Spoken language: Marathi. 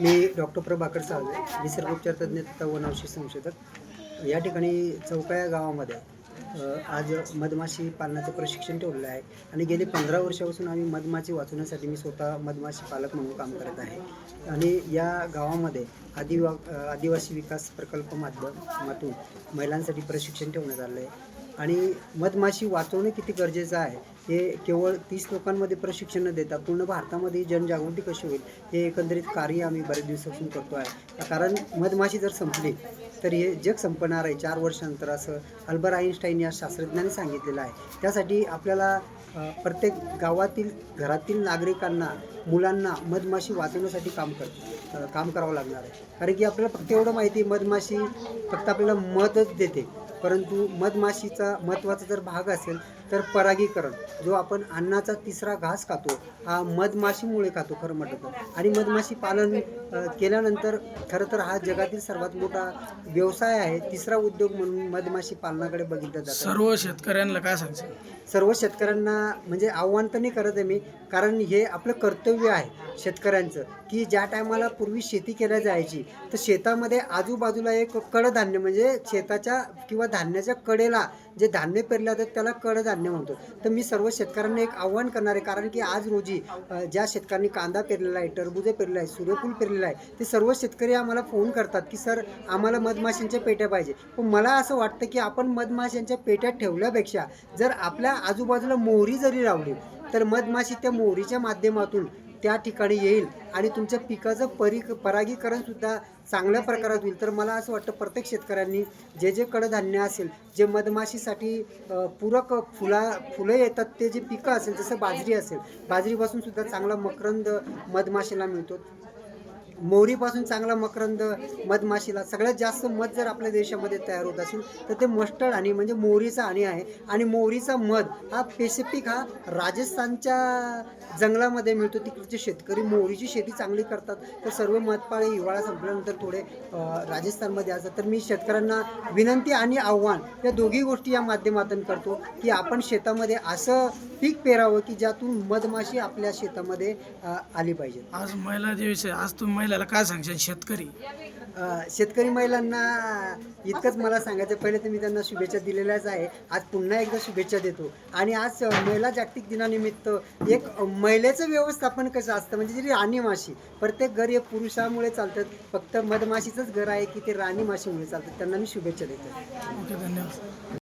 मी डॉक्टर प्रभाकर साळवे निसर्गोपचार तज्ज्ञ तथा वनौषधी संशोधक. या ठिकाणी चौका या गावामध्ये आज मधमाशी पालनाचं प्रशिक्षण ठेवलेलं आहे. आणि गेली पंधरा वर्षापासून आम्ही मधमाशी वाचवण्यासाठी मी स्वतः मधमाशी पालक म्हणून काम करत आहे. आणि या गावामध्ये आदिवा आदिवासी विकास प्रकल्प माध्यमातून महिलांसाठी प्रशिक्षण ठेवण्यात आलं आहे. आणि मधमाशी वाचवणं किती गरजेचं आहे? हे केवळ तीस लोकांमध्ये प्रशिक्षण न देता पूर्ण भारतामध्ये जनजागृती कशी होईल? हे एकंदरीत कार्य आम्ही बरेच दिवसापासून करतो आहे कारण मधमाशी जर संपली तर हे जग संपणार आहे. चार वर्षानंतर असं अल्बर आईन्स्टाईन या शास्त्रज्ञाने सांगितलेलं आहे. त्यासाठी आपल्याला प्रत्येक गावातील घरातील नागरिकांना मुलांना मधमाशी वाचवण्यासाठी काम कर काम करावं लागणार आहे. कारण की आपल्याला फक्त एवढं माहिती मधमाशी फक्त आपल्याला मधच देते. परंतु मधमाशीचा महत्त्वाचा जर भाग असेल तर परागीकरण जो आपण अन्नाचा तिसरा घास खातो हा मधमाशीमुळे खातो खरं म्हटलं तर. आणि मधमाशी पालन केल्यानंतर खरं तर हा जगातील सर्वात मोठा व्यवसाय आहे. तिसरा उद्योग म्हणून मधमाशी पालनाकडे बघितलं जातं. सर्व शेतकऱ्यांना काय सांगशील? सर्व शेतकऱ्यांना म्हणजे आव्हान तर नाही करत आहे मी कारण हे आपलं कर्तव्य आहे शेतकऱ्यांचं की ज्या टायमाला पूर्वी शेती केल्या जायची तर शेतामध्ये आजूबाजूला एक कडधान्य म्हणजे शेताच्या किंवा धान्याच्या कडेला जे धान्य पेरलं जातं त्याला कडधान्य म्हणतो. तर मी सर्व शेतकऱ्यांना एक आव्हान करणार आहे. कारण की आज रोजी ज्या शेतकऱ्यांनी कांदा पेरलेला आहे टरबुजे पेरलेला आहे सूर्यफूल पेरलेलं आहे ते सर्व शेतकरी आम्हाला फोन करतात की सर आम्हाला मधमाशांच्या पेट्या पाहिजे. पण मला असं वाटतं की आपण मधमाशांच्या पेट्या ठेवल्यापेक्षा जर आपल्या आजूबाजूला मोहरी जरी लावली तर मधमाशी त्या मोहरीच्या माध्यमातून त्या ठिकाणी येईल आणि तुमच्या पिकाचं परी परागीकरण सुद्धा चांगल्या प्रकारात होईल. तर मला असं वाटतं प्रत्येक शेतकऱ्यांनी जे जे कडधान्य असेल जे मधमाशीसाठी पूरक फुला फुलं येतात ते जे पिकं असेल जसं बाजरी असेल बाजरीपासून सुद्धा चांगला मकरंद मधमाशीला मिळतो. मोहरीपासून चांगला मकरंद मधमाशीला सगळ्यात जास्त मध जर आपल्या देशामध्ये तयार होत असेल तर ते मस्टर्ड आणि म्हणजे मोहरीचा आणि आहे. आणि मोहरीचा मध हा पेसिफिक हा राजस्थानच्या जंगलामध्ये मिळतो. तिकडचे शेतकरी मोहरीची शेती चांगली करतात. तर सर्व मधपाळे हिवाळा संपल्यानंतर थोडे राजस्थानमध्ये असतात. तर मी शेतकऱ्यांना विनंती आणि आव्हान या दोघी गोष्टी या माध्यमातून करतो की आपण शेतामध्ये असं पीक पेरावं की ज्यातून मधमाशी आपल्या शेतामध्ये आली पाहिजे आज महिला दिवस आहे. आज तुम्ही महिलाला काय सांगशाल? शेतकरी. अ, शेतकरी महिलांना इतकंच मला सांगायचं पहिले तर मी त्यांना शुभेच्छा दिलेल्याच आहे. आज पुन्हा एकदा शुभेच्छा देतो. आणि आज अ, महिला जागतिक दिनानिमित्त एक अ, महिलेचं व्यवस्थापन कसं असतं? म्हणजे जी राणी माशी प्रत्येक घर हे पुरुषामुळे चालतात फक्त मधमाशीचंच घर आहे की ते राणी माशीमुळे चालतात त्यांना मी शुभेच्छा देतो. ओके धन्यवाद.